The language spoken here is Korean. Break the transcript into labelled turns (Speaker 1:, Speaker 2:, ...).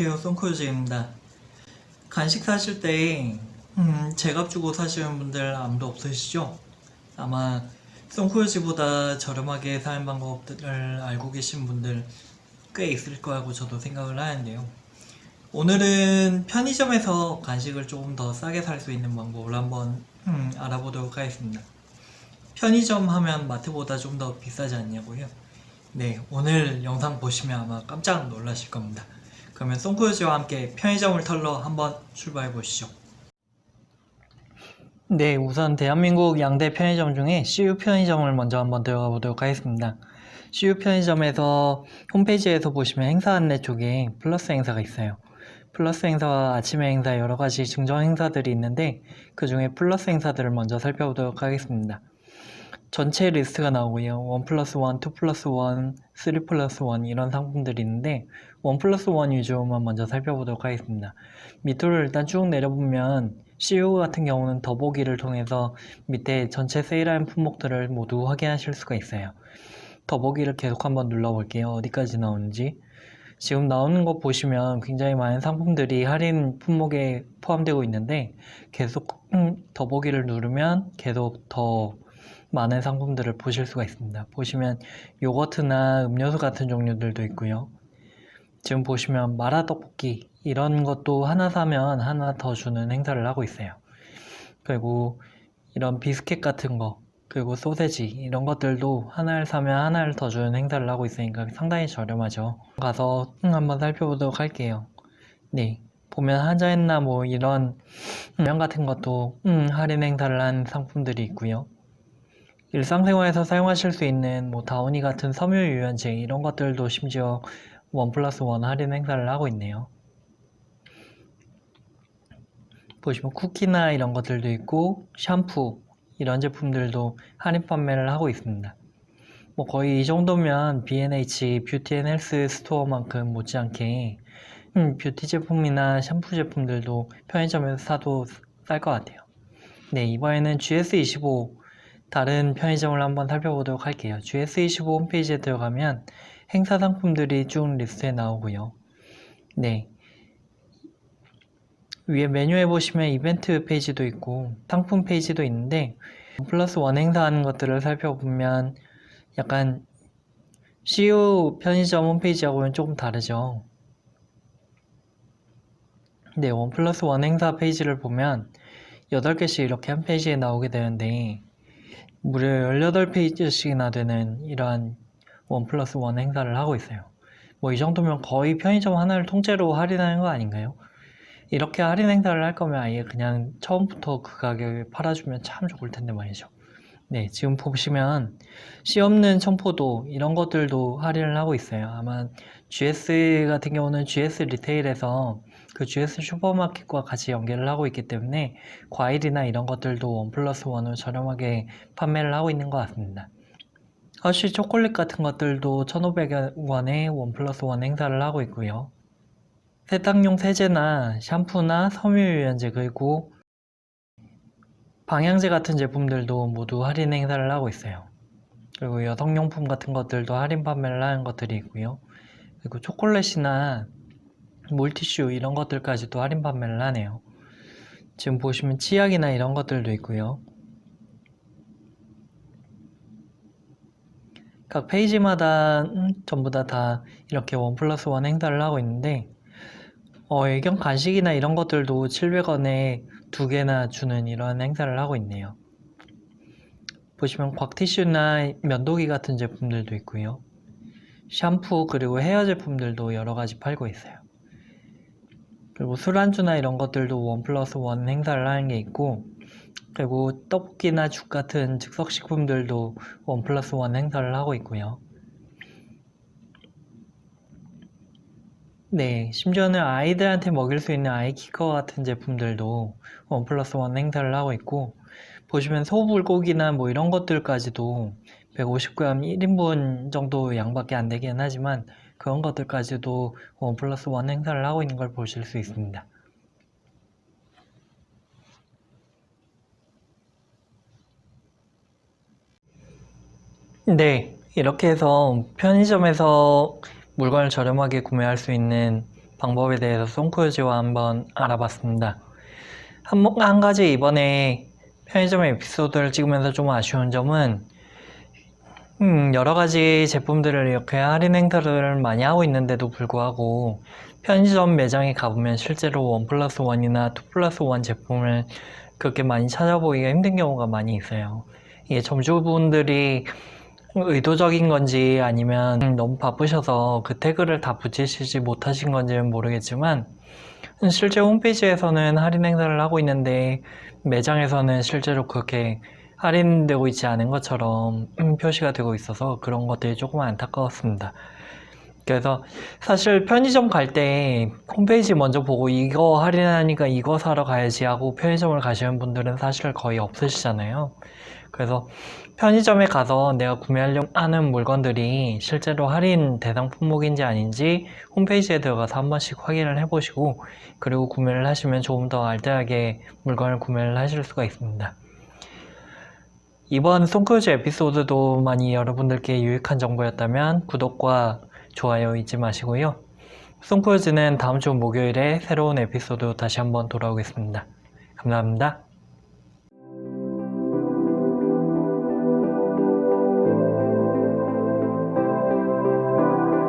Speaker 1: 안녕하세요. 송코유즈입니다. 간식 사실 때 음, 제값 주고 사시는 분들 아무도 없으시죠? 아마 송코유즈보다 저렴하게 사는 방법들을 알고 계신 분들 꽤 있을 거라고 저도 생각을 하는데요. 오늘은 편의점에서 간식을 조금 더 싸게 살 수 있는 방법을 한번 음, 알아보도록 하겠습니다. 편의점 하면 마트보다 좀 더 비싸지 않냐고요? 네, 오늘 영상 보시면 아마 깜짝 놀라실 겁니다. 그러면 송코요즈와 함께 편의점을 털러 한번 출발해 보시죠. 네, 우선 대한민국 양대 편의점 중에 CU 편의점을 먼저 한번 들어가 보도록 하겠습니다. CU 편의점에서 홈페이지에서 보시면 행사 안내 쪽에 플러스 행사가 있어요. 플러스 행사와 아침에 행사 여러 가지 증정 행사들이 있는데 그 중에 플러스 행사들을 먼저 살펴보도록 하겠습니다. 전체 리스트가 나오고요. 1 플러스 1, 2 플러스 1, 3 플러스 1 이런 상품들이 있는데 1 플러스 1 위주로만 먼저 살펴보도록 하겠습니다. 밑으로 일단 쭉 내려보면 CU 같은 경우는 더보기를 통해서 밑에 전체 세일하는 품목들을 모두 확인하실 수가 있어요. 더보기를 계속 한번 눌러볼게요. 어디까지 나오는지. 지금 나오는 거 보시면 굉장히 많은 상품들이 할인 품목에 포함되고 있는데 계속 음, 더보기를 누르면 계속 더 많은 상품들을 보실 수가 있습니다. 보시면 요거트나 음료수 같은 종류들도 있고요. 지금 보시면 마라 떡볶이 이런 것도 하나 사면 하나 더 주는 행사를 하고 있어요. 그리고 이런 비스켓 같은 거 그리고 소세지 이런 것들도 하나를 사면 하나를 더 주는 행사를 하고 있으니까 상당히 저렴하죠. 가서 음, 한번 살펴보도록 할게요. 네. 보면 한자했나 뭐 이런 면 같은 것도 음, 할인 행사를 한 상품들이 있고요. 일상생활에서 사용하실 수 있는 뭐 다우니 같은 섬유 유연제 이런 것들도 심지어 원 플러스 원 할인 행사를 하고 있네요. 보시면 쿠키나 이런 것들도 있고 샴푸 이런 제품들도 할인 판매를 하고 있습니다. 뭐 거의 이 정도면 B&H 뷰티 앤 헬스 스토어만큼 못지않게 음, 뷰티 제품이나 샴푸 제품들도 편의점에서 사도 쌀 것 같아요. 네, 이번에는 GS25 다른 편의점을 한번 살펴보도록 할게요. GS25 홈페이지에 들어가면 행사 상품들이 쭉 리스트에 나오고요. 네. 위에 메뉴에 보시면 이벤트 페이지도 있고 상품 페이지도 있는데 플러스 원 행사하는 것들을 살펴보면 약간 CU 편의점 홈페이지하고는 조금 다르죠. 네, 원 플러스 원 행사 페이지를 보면 8개씩 이렇게 한 페이지에 나오게 되는데 무려 18페이지씩이나 되는 이러한 원 플러스 원 행사를 하고 있어요. 뭐 이 정도면 거의 편의점 하나를 통째로 할인하는 거 아닌가요? 이렇게 할인 행사를 할 거면 아예 그냥 처음부터 그 가격에 팔아주면 참 좋을 텐데 말이죠. 네, 지금 보시면 씨 없는 청포도 이런 것들도 할인을 하고 있어요. 아마 GS 같은 경우는 GS 리테일에서 그 GS 슈퍼마켓과 같이 연계를 하고 있기 때문에 과일이나 이런 것들도 원 플러스 원으로 저렴하게 판매를 하고 있는 것 같습니다. 허쉬 초콜릿 같은 것들도 1,500원에 원 플러스 원 행사를 하고 있고요. 세탁용 세제나 샴푸나 섬유유연제 그리고 방향제 같은 제품들도 모두 할인 행사를 하고 있어요. 그리고 여성용품 같은 것들도 할인 판매를 하는 것들이 있고요. 그리고 초콜릿이나 물티슈 이런 것들까지도 할인 판매를 하네요. 지금 보시면 치약이나 이런 것들도 있고요. 각 페이지마다 음, 전부 다, 다 이렇게 원 플러스 원 행사를 하고 있는데 어, 애견 간식이나 이런 것들도 700원에 두 개나 주는 이런 행사를 하고 있네요. 보시면 곽티슈나 면도기 같은 제품들도 있고요. 샴푸 그리고 헤어 제품들도 여러 가지 팔고 있어요. 그리고 술안주나 이런 것들도 원 플러스 원 행사를 하는 게 있고 그리고 떡볶이나 죽 같은 즉석식품들도 원 플러스 원 행사를 하고 있고요. 네, 심지어는 아이들한테 먹일 수 있는 아이키커 같은 제품들도 원 플러스 원 행사를 하고 있고 보시면 소불고기나 뭐 이런 것들까지도 150g 1인분 정도 양밖에 안 되긴 하지만 그런 것들까지도 원 플러스 원 행사를 하고 있는 걸 보실 수 있습니다. 네, 이렇게 해서 편의점에서 물건을 저렴하게 구매할 수 있는 방법에 대해서 송크루즈와 한번 알아봤습니다. 한, 한 가지 이번에 편의점 에피소드를 찍으면서 좀 아쉬운 점은 음, 여러 가지 제품들을 이렇게 할인 행사를 많이 하고 있는데도 불구하고 편의점 매장에 가보면 실제로 원 플러스 원이나 투 플러스 원 제품을 그렇게 많이 찾아보기가 힘든 경우가 많이 있어요. 이게 점주분들이 의도적인 건지 아니면 너무 바쁘셔서 그 태그를 다 붙이시지 못하신 건지는 모르겠지만 실제 홈페이지에서는 할인 행사를 하고 있는데 매장에서는 실제로 그렇게 할인되고 있지 않은 것처럼 음, 표시가 되고 있어서 그런 것들이 조금 안타까웠습니다. 그래서 사실 편의점 갈 때 홈페이지 먼저 보고 이거 할인하니까 이거 사러 가야지 하고 편의점을 가시는 분들은 사실 거의 없으시잖아요. 그래서 편의점에 가서 내가 구매하려고 하는 물건들이 실제로 할인 대상 품목인지 아닌지 홈페이지에 들어가서 한 번씩 확인을 해보시고 그리고 구매를 하시면 조금 더 알뜰하게 물건을 구매를 하실 수가 있습니다. 이번 송크루즈 에피소드도 많이 여러분들께 유익한 정보였다면 구독과 좋아요 잊지 마시고요. 송크루즈는 다음 주 목요일에 새로운 에피소드 다시 한번 돌아오겠습니다. 감사합니다.